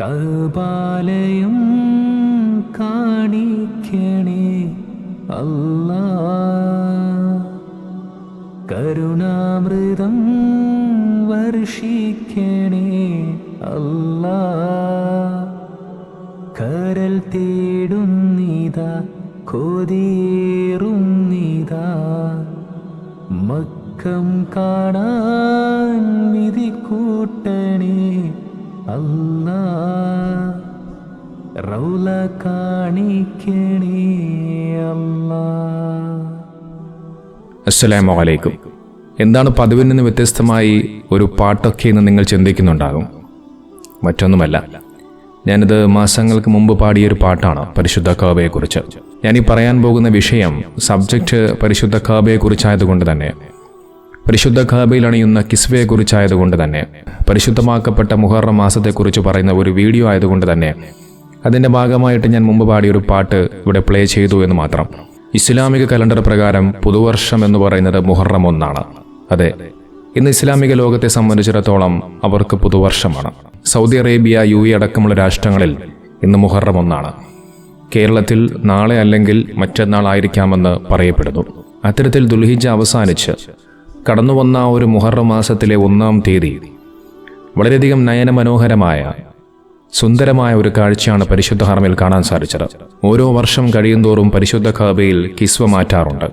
കബാലയം കാണിക്കണേ അല്ല കരുണാമൃതം വർഷിക്കണേ അല്ല കരൽ തേടുന്നിതാ കൊതിയേറുന്നിതാ. മക്കം കാണാൻ വിധി കൂട്ടണേ അല്ലാ റൗല അസ്സലാമു അലൈക്കും. എന്താണ് പതിവിൽ നിന്ന് വ്യത്യസ്തമായി ഒരു പാട്ടൊക്കെ എന്ന് നിങ്ങൾ ചിന്തിക്കുന്നുണ്ടാകും? മറ്റൊന്നുമല്ല ഞാനിത് മാസങ്ങൾക്ക് മുമ്പ് പാടിയ ഒരു പാട്ടാണ് പരിശുദ്ധ കാബയെക്കുറിച്ച്. ഈ പറയാൻ പോകുന്ന വിഷയം സബ്ജക്റ്റ് പരിശുദ്ധ കാബയെക്കുറിച്ചായതുകൊണ്ട് തന്നെ. പരിശുദ്ധ ഖാബയിൽ അണിയുന്ന കിസ്വയെക്കുറിച്ചായതുകൊണ്ട് തന്നെ പരിശുദ്ധമാക്കപ്പെട്ട മുഹറം മാസത്തെക്കുറിച്ച് പറയുന്ന ഒരു വീഡിയോ ആയതുകൊണ്ട് തന്നെ അതിന്റെ ഭാഗമായിട്ട് ഞാൻ മുമ്പ് പാടിയൊരു പാട്ട് ഇവിടെ പ്ലേ ചെയ്തു എന്ന് മാത്രം. ഇസ്ലാമിക കലണ്ടർ പ്രകാരം പുതുവർഷം എന്ന് പറയുന്നത് മുഹറം ഒന്നാണ്. അതെ ഇന്ന് ഇസ്ലാമിക ലോകത്തെ സംബന്ധിച്ചിടത്തോളം അവർക്ക് പുതുവർഷമാണ്. സൗദി അറേബ്യ യു എ അടക്കമുള്ള രാഷ്ട്രങ്ങളിൽ ഇന്ന് മുഹറം ഒന്നാണ്. കേരളത്തിൽ നാളെ അല്ലെങ്കിൽ മറ്റന്നാളായിരിക്കാമെന്ന് പറയപ്പെടുന്നു. അത്തരത്തിൽ ദുൽഹിജ അവസാനിച്ച് കടന്നുവന്ന വന്ന ഒരു മുഹറം മാസത്തിലെ ഒന്നാം തീയതി. വളരെയധികം നയനമനോഹരമായ സുന്ദരമായ ഒരു കാഴ്ചയാണ് പരിശുദ്ധ ഹറമിൽ കാണാൻ സാധിച്ചത്. ഓരോ വർഷം കഴിയുന്തോറും പരിശുദ്ധ ഖാബയിൽ കിസ്വ മാറ്റാറുണ്ട്.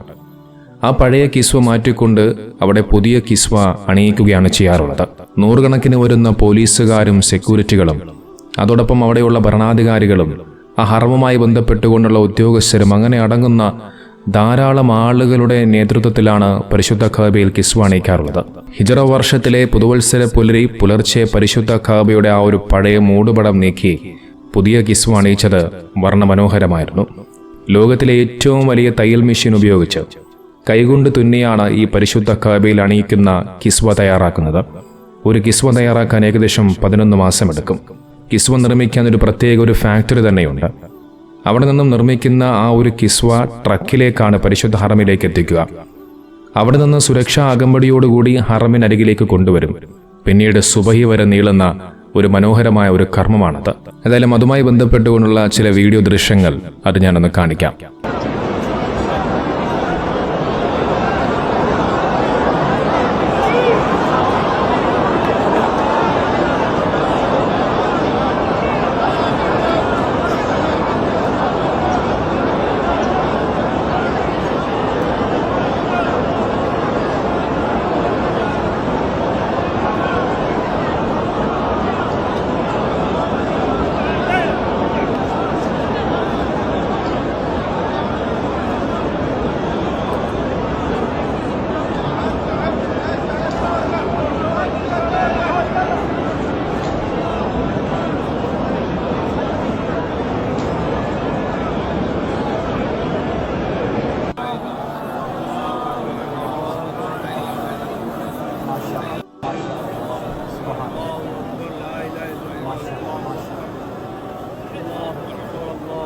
ആ പഴയ കിസ്വ മാറ്റിക്കൊണ്ട് അവിടെ പുതിയ കിസ്വ അണിയിക്കുകയാണ് ചെയ്യാറുള്ളത്. നൂറുകണക്കിന് വരുന്ന പോലീസുകാരും സെക്യൂരിറ്റികളും അതോടൊപ്പം അവിടെയുള്ള ഭരണാധികാരികളും ആ ഹർമ്മമായി ബന്ധപ്പെട്ടുകൊണ്ടുള്ള ഉദ്യോഗസ്ഥരും അങ്ങനെ അടങ്ങുന്ന ധാരാളം ആളുകളുടെ നേതൃത്വത്തിലാണ് പരിശുദ്ധ ഖാബയിൽ കിസ്വ അണിയിക്കാറുള്ളത്. ഹിജറ വർഷത്തിലെ പുതുവത്സര പുലരി പുലർച്ചെ പരിശുദ്ധ ഖാബയുടെ ആ ഒരു പഴയ മൂടുപടം നീക്കി പുതിയ കിസ്വ അണിയിച്ചത് വർണമനോഹരമായിരുന്നു. ലോകത്തിലെ ഏറ്റവും വലിയ തയ്യൽ മെഷീൻ ഉപയോഗിച്ച് കൈകൊണ്ട് തുന്നിയാണ് ഈ പരിശുദ്ധ ഖാബയിൽ അണിയിക്കുന്ന കിസ്വ തയ്യാറാക്കുന്നത്. ഒരു കിസ്വ തയ്യാറാക്കാൻ ഏകദേശം പതിനൊന്ന് മാസമെടുക്കും. കിസ്വ നിർമ്മിക്കാൻ ഒരു പ്രത്യേക ഒരു ഫാക്ടറി തന്നെയുണ്ട്. അവിടെ നിന്നും നിർമ്മിക്കുന്ന ആ ഒരു കിസ്വ ട്രക്കിലേക്കാണ് പരിശുദ്ധ ഹറമിലേക്ക് എത്തിക്കുക. അവിടെ നിന്ന് സുരക്ഷാ അകമ്പടിയോടുകൂടി ഹറമിനരികിലേക്ക് കൊണ്ടുവരും. പിന്നീട് സുബഹി വരെ നീളുന്ന ഒരു മനോഹരമായ ഒരു കർമ്മമാണത്. ഏതായാലും അതുമായി ബന്ധപ്പെട്ടുകൊണ്ടുള്ള ചില വീഡിയോ ദൃശ്യങ്ങൾ അത് ഞാനൊന്ന് കാണിക്കാം.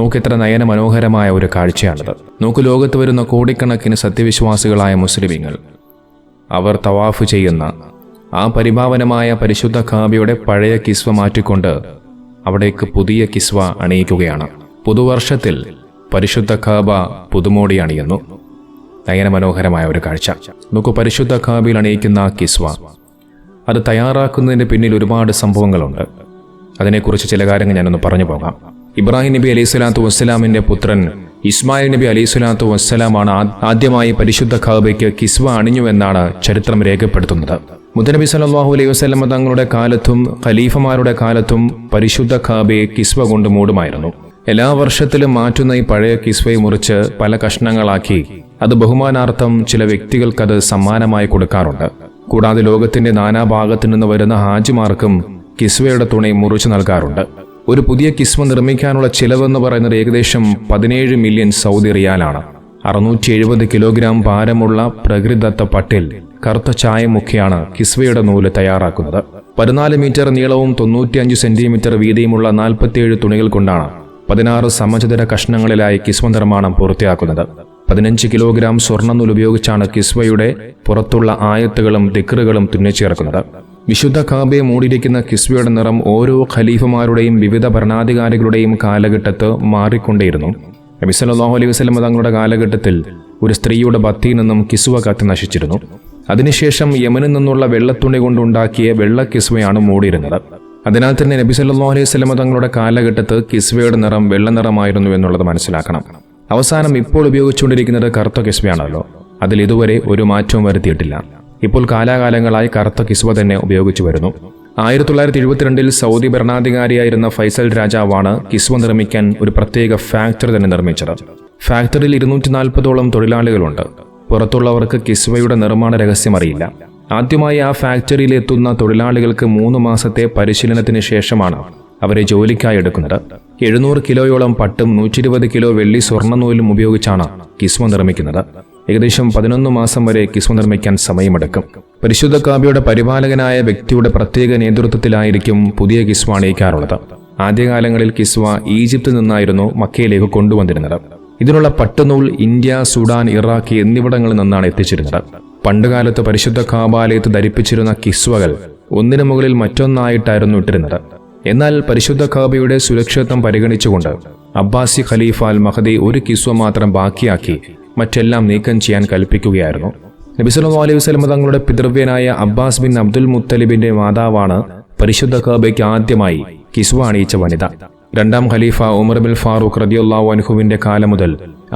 നോക്ക് എത്ര നയന മനോഹരമായ ഒരു കാഴ്ചയാണിത്. നോക്ക് ലോകത്ത് വരുന്ന കോടിക്കണക്കിന് സത്യവിശ്വാസികളായ മുസ്ലിമീങ്ങൾ. അവർ തവാഫ് ചെയ്യുന്ന ആ പരിഭാവനമായ പരിശുദ്ധ കാബിയുടെ പഴയ കിസ്വ മാറ്റിക്കൊണ്ട് അവിടേക്ക് പുതിയ കിസ്വ അണിയിക്കുകയാണ്. പുതുവർഷത്തിൽ പരിശുദ്ധ കാബ പുതുമോടി അണിയുന്നു. നയനമനോഹരമായ ഒരു കാഴ്ച. നോക്കൂ പരിശുദ്ധ കാബിയിൽ അണിയിക്കുന്ന ആ കിസ്വ. അത് തയ്യാറാക്കുന്നതിന് പിന്നിൽ ഒരുപാട് സംഭവങ്ങളുണ്ട്. അതിനെക്കുറിച്ച് ചില കാര്യങ്ങൾ ഞാനൊന്ന് പറഞ്ഞു പോകാം. ഇബ്രാഹിം നബി അലൈഹി സ്വലാത്തു വസ്സലാമിന്റെ പുത്രൻ ഇസ്മായിൽ നബി അലൈഹി സ്വലാത്തു വസ്സലാമാണ് ആദ്യമായി പരിശുദ്ധ ഖാബയ്ക്ക് കിസ്വ അണിഞ്ഞുവെന്നാണ് ചരിത്രം രേഖപ്പെടുത്തുന്നത്. മുത്തനബി സല്ലല്ലാഹു അലൈഹി വസല്ലമ തങ്ങളുടെ കാലത്തും ഖലീഫമാരുടെ കാലത്തും പരിശുദ്ധ ഖാബയെ കിസ്വ കൊണ്ട് മൂടുമായിരുന്നു. എല്ലാ വർഷത്തിലും മാറ്റുന്ന ഈ പഴയ കിസ്വയെ മുറിച്ച് പല കഷ്ണങ്ങളാക്കി അത് ബഹുമാനാർത്ഥം ചില വ്യക്തികൾക്കത് സമ്മാനമായി കൊടുക്കാറുണ്ട്. കൂടാതെ ലോകത്തിന്റെ നാനാഭാഗത്തു നിന്ന് വരുന്ന ഹാജിമാർക്കും കിസ്വയുടെ തുണി മുറിച്ചു നൽകാറുണ്ട്. ഒരു പുതിയ കിസ്മ നിർമ്മിക്കാനുള്ള ചിലവെന്ന് പറയുന്നത് ഏകദേശം പതിനേഴ് മില്യൺ സൗദി റിയാലാണ്. അറുന്നൂറ്റി എഴുപത് കിലോഗ്രാം ഭാരമുള്ള പ്രകൃതിദത്ത പട്ടിൽ കറുത്ത ചായ മുഖ്യാണ് കിസ്വയുടെ നൂൽ തയ്യാറാക്കുന്നത്. പതിനാല് മീറ്റർ നീളവും തൊണ്ണൂറ്റിയഞ്ച് സെന്റിമീറ്റർ വീതിയുമുള്ള നാൽപ്പത്തിയേഴ് തുണികൾ കൊണ്ടാണ് പതിനാറ് സമചതുര കഷ്ണങ്ങളിലായി കിസ്മ നിർമ്മാണം പൂർത്തിയാക്കുന്നത്. പതിനഞ്ച് കിലോഗ്രാം സ്വർണനൂൽ ഉപയോഗിച്ചാണ് കിസ്വയുടെ പുറത്തുള്ള ആയത്തുകളും തിക്കറുകളും തുന്നിച്ചേർക്കുന്നത്. വിശുദ്ധ കാബയെ മൂടിയിരിക്കുന്ന കിസ്വയുടെ നിറം ഓരോ ഖലീഫമാരുടെയും വിവിധ ഭരണാധികാരികളുടെയും കാലഘട്ടത്ത് മാറിക്കൊണ്ടേയിരുന്നു. നബി സല്ലല്ലാഹു അലൈഹി വസ്ലമ തങ്ങളുടെ കാലഘട്ടത്തിൽ ഒരു സ്ത്രീയുടെ ഭത്തിയിൽ നിന്നും കിസ്വ കത്തി നശിച്ചിരുന്നു. അതിനുശേഷം യമനിൽ നിന്നുള്ള വെള്ളത്തുണി കൊണ്ടുണ്ടാക്കിയ വെള്ള കിസ്വയാണ് മൂടിയിരുന്നത്. അതിനാൽ തന്നെ നബി സല്ലല്ലാഹു അലൈഹി സ്വലമ തങ്ങളുടെ കാലഘട്ടത്ത് കിസ്വയുടെ നിറം വെള്ള നിറമായിരുന്നു എന്നുള്ളത് മനസ്സിലാക്കണം. അവസാനം ഇപ്പോൾ ഉപയോഗിച്ചുകൊണ്ടിരിക്കുന്നത് കറുത്ത കിസ്വയാണല്ലോ. അതിൽ ഇതുവരെ ഒരു മാറ്റവും വരുത്തിയിട്ടില്ല. ഇപ്പോൾ കാലാകാലങ്ങളായി കറുത്ത കിസ്വ തന്നെ ഉപയോഗിച്ചു വരുന്നു. ആയിരത്തി തൊള്ളായിരത്തി എഴുപത്തിരണ്ടിൽ സൗദി ഭരണാധികാരിയായിരുന്ന ഫൈസൽ രാജാവാണ് കിസ്വ നിർമ്മിക്കാൻ ഒരു പ്രത്യേക ഫാക്ടറി തന്നെ നിർമ്മിച്ചത്. ഫാക്ടറിയിൽ ഇരുന്നൂറ്റി നാൽപ്പതോളം തൊഴിലാളികളുണ്ട്. പുറത്തുള്ളവർക്ക് കിസ്വയുടെ നിർമ്മാണ രഹസ്യം അറിയില്ല. ആദ്യമായി ആ ഫാക്ടറിയിൽ എത്തുന്ന തൊഴിലാളികൾക്ക് മൂന്ന് മാസത്തെ പരിശീലനത്തിന് ശേഷമാണ് അവരെ ജോലിക്കായി എടുക്കുന്നത്. എഴുന്നൂറ് കിലോയോളം പട്ടും നൂറ്റി കിലോ വെള്ളി സ്വർണനൂലും ഉപയോഗിച്ചാണ് കിസ്വ നിർമ്മിക്കുന്നത്. ഏകദേശം പതിനൊന്ന് മാസം വരെ കിസ്വ നിർമ്മിക്കാൻ സമയമെടുക്കും. പരിശുദ്ധ കാവ്യയുടെ പരിപാലകനായ വ്യക്തിയുടെ പ്രത്യേക നേതൃത്വത്തിലായിരിക്കും പുതിയ കിസ്വ അണിയിക്കാറുള്ളത്. ആദ്യകാലങ്ങളിൽ കിസ്വ ഈജിപ്തിൽ നിന്നായിരുന്നു മക്കയിലേക്ക് കൊണ്ടുവന്നിരുന്നത്. ഇതിനുള്ള പട്ടുനൂൽ ഇന്ത്യ സുഡാൻ ഇറാഖ് എന്നിവിടങ്ങളിൽ നിന്നാണ് എത്തിച്ചിരുന്നത്. പണ്ടുകാലത്ത് പരിശുദ്ധ കാബാലയത്ത് ധരിപ്പിച്ചിരുന്ന കിസ്വകൾ ഒന്നിനു മുകളിൽ മറ്റൊന്നായിട്ടായിരുന്നു ഇട്ടിരുന്നത്. എന്നാൽ പരിശുദ്ധ കാബയുടെ സുരക്ഷിതത്വം പരിഗണിച്ചുകൊണ്ട് അബ്ബാസി ഖലീഫ അൽ മഹദി ഒരു കിസ്വ മാത്രം ബാക്കിയാക്കി മറ്റെല്ലാം നീക്കം ചെയ്യാൻ കൽപ്പിക്കുകയായിരുന്നു. നബിസുല്ലാ അലൈഹി വസല്ലം തങ്ങളുടെ പിതൃവ്യനായ അബ്ബാസ് ബിൻ അബ്ദുൽ മുത്തലിബിന്റെ മാതാവാണ് പരിശുദ്ധ കബയ്ക്ക് ആദ്യമായി കിസ്വ അണിയിച്ച വനിത. രണ്ടാം ഖലീഫ ഉമർ ബിൻ ഫാറൂഖ് റദിയുല്ലാ അൻഹുവിന്റെ കാലം മുതൽ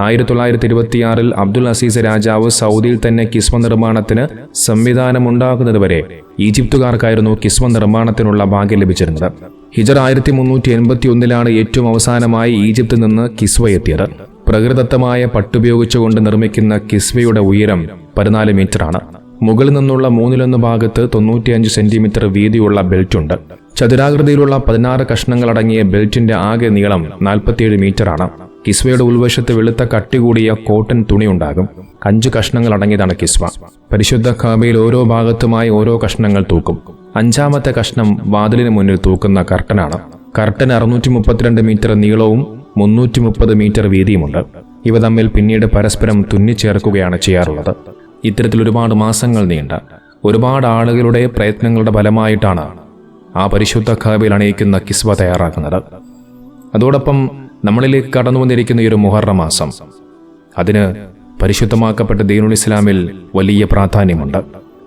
ആയിരത്തി തൊള്ളായിരത്തി ഇരുപത്തിയാറിൽ അബ്ദുൽ അസീസ് രാജാവ് സൗദിയിൽ തന്നെ കിസ്വ നിർമ്മാണത്തിന് സംവിധാനമുണ്ടാകുന്നതുവരെ ഈജിപ്തുകാർക്കായിരുന്നു കിസ്വ നിർമ്മാണത്തിനുള്ള ഭാഗ്യം ലഭിച്ചിരുന്നത്. ഹിജർ ആയിരത്തി മുന്നൂറ്റി എൺപത്തി ഒന്നിലാണ് ഏറ്റവും അവസാനമായി ഈജിപ്തിൽ നിന്ന് കിസ്വ എത്തിയത്. പ്രകൃതത്തമായ പട്ടുപയോഗിച്ചുകൊണ്ട് നിർമ്മിക്കുന്ന കിസ്വയുടെ ഉയരം പതിനാല് മീറ്ററാണ്. മുകളിൽ നിന്നുള്ള മൂന്നിലൊന്ന് ഭാഗത്ത് തൊണ്ണൂറ്റിയഞ്ച് സെന്റിമീറ്റർ വീതിയുള്ള ബെൽറ്റ് ഉണ്ട് ചതുരാകൃതിയിലുള്ള പതിനാറ് കഷ്ണങ്ങളടങ്ങിയ ബെൽറ്റിന്റെ ആകെ നീളം നാൽപ്പത്തിയേഴ് മീറ്ററാണ്. കിസ്വയുടെ ഉൾവശത്ത് വെളുത്ത കട്ടി കൂടിയ കോട്ടൺ തുണി ഉണ്ടാകും. അഞ്ച് കഷ്ണങ്ങൾ അടങ്ങിയതാണ് കിസ്വ. പരിശുദ്ധ കാബയിൽ ഓരോ ഭാഗത്തുമായി ഓരോ കഷ്ണങ്ങൾ തൂക്കും. അഞ്ചാമത്തെ കഷ്ണം വാതിലിന് മുന്നിൽ തൂക്കുന്ന കർട്ടനാണ്. കർട്ടൻ അറുന്നൂറ്റി മുപ്പത്തിരണ്ട് മീറ്റർ നീളവും മുന്നൂറ്റി മുപ്പത് മീറ്റർ വീതിയുമുണ്ട്. ഇവ തമ്മിൽ പിന്നീട് പരസ്പരം തുന്നിച്ചേർക്കുകയാണ് ചെയ്യാറുള്ളത്. ഇത്തരത്തിൽ ഒരുപാട് മാസങ്ങൾ നീണ്ട ഒരുപാട് ആളുകളുടെ പ്രയത്നങ്ങളുടെ ഫലമായിട്ടാണ് ആ പരിശുദ്ധ ഖാബയിൽ അണിയിക്കുന്ന കിസ്വ തയ്യാറാക്കുന്നത്. അതോടൊപ്പം നമ്മളിലേക്ക് കടന്നു വന്നിരിക്കുന്ന ഈ ഒരു മുഹറ മാസം അതിന് പരിശുദ്ധമാക്കപ്പെട്ട ദീനുൽ ഇസ്ലാമിൽ വലിയ പ്രാധാന്യമുണ്ട്.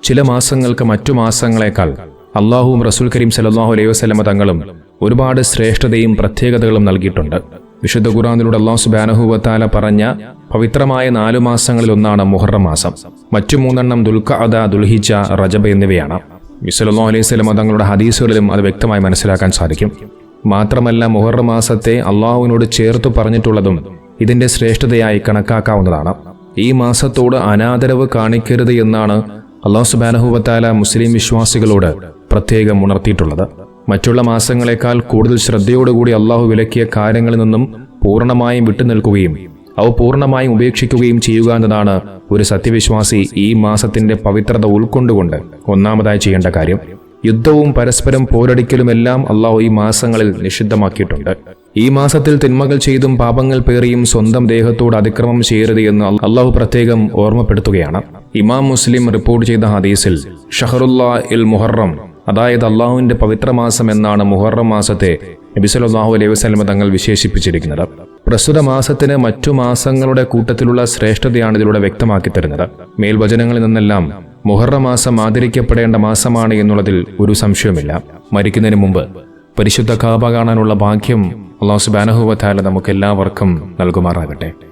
ചില മാസങ്ങൾക്ക് മറ്റു മാസങ്ങളെക്കാൾ അള്ളാഹുവും റസൂൽ കരീം സലാഹു അലൈഹി വസല്ലമ തങ്ങളും ഒരുപാട് ശ്രേഷ്ഠതയും പ്രത്യേകതകളും നൽകിയിട്ടുണ്ട്. വിശുദ്ധ ഖുറാനിലൂടെ അള്ളാഹു സുബാനഹുവത്താല പറഞ്ഞ പവിത്രമായ നാലു മാസങ്ങളിൽ ഒന്നാണ് മുഹറം മാസം. മറ്റു മൂന്നെണ്ണം ദുൽഖ അദ ദുൽഹിജ റജബ് എന്നിവയാണ്. വിസലല്ലാ അലൈഹി സ്വലം തങ്ങളുടെ ഹദീസുകളിലും അത് വ്യക്തമായി മനസ്സിലാക്കാൻ സാധിക്കും. മാത്രമല്ല മുഹറം മാസത്തെ അള്ളാഹുവിനോട് ചേർത്തു പറഞ്ഞിട്ടുള്ളതും ഇതിന്റെ ശ്രേഷ്ഠതയായി കണക്കാക്കാവുന്നതാണ്. ഈ മാസത്തോട് അനാദരവ് കാണിക്കരുത് എന്നാണ് അള്ളാഹു സുബാനഹുവത്താല മുസ്ലിം വിശ്വാസികളോട് പ്രത്യേകം ഉണർത്തിയിട്ടുള്ളത്. മറ്റുള്ള മാസങ്ങളെക്കാൾ കൂടുതൽ ശ്രദ്ധയോടുകൂടി അള്ളാഹു വിലക്കിയ കാര്യങ്ങളിൽ നിന്നും പൂർണമായും വിട്ടുനിൽക്കുകയും അവ പൂർണമായും ഉപേക്ഷിക്കുകയും ചെയ്യുക എന്നതാണ് ഒരു സത്യവിശ്വാസി ഈ മാസത്തിന്റെ പവിത്രത ഉൾക്കൊണ്ടുകൊണ്ട് ഒന്നാമതായി ചെയ്യേണ്ട കാര്യം. യുദ്ധവും പരസ്പരം പോരടിക്കലുമെല്ലാം അള്ളാഹു ഈ മാസങ്ങളിൽ നിഷിദ്ധമാക്കിയിട്ടുണ്ട്. ഈ മാസത്തിൽ തിന്മകൾ ചെയ്തും പാപങ്ങൾ പേറിയും സ്വന്തം ദേഹത്തോട് അതിക്രമം ചെയ്യരുത് എന്ന് അള്ളാഹു പ്രത്യേകം ഓർമ്മപ്പെടുത്തുകയാണ്. ഇമാം മുസ്ലിം റിപ്പോർട്ട് ചെയ്ത ഹദീസിൽ ഷഹറുല്ലാ ഇൽ മുഹറം അതായത് അള്ളാഹുവിന്റെ പവിത്രമാസം എന്നാണ് മുഹറം മാസത്തെ നബിസലാഹു അലൈഹി വസ്ലമ തങ്ങൾ വിശേഷിപ്പിച്ചിരിക്കുന്നത്. പ്രസ്തുത മാസത്തിന് മറ്റു മാസങ്ങളുടെ കൂട്ടത്തിലുള്ള ശ്രേഷ്ഠതയാണ് ഇതിലൂടെ വ്യക്തമാക്കി തരുന്നത്. മേൽവചനങ്ങളിൽ നിന്നെല്ലാം മുഹറം മാസം ആദരിക്കപ്പെടേണ്ട മാസമാണ് എന്നുള്ളതിൽ ഒരു സംശയവുമില്ല. മരിക്കുന്നതിന് മുമ്പ് പരിശുദ്ധ കാബ കാണാനുള്ള ഭാഗ്യം അള്ളാഹു സുബാനഹുവത്താല നമുക്ക് എല്ലാവർക്കും നൽകുമാറാകട്ടെ.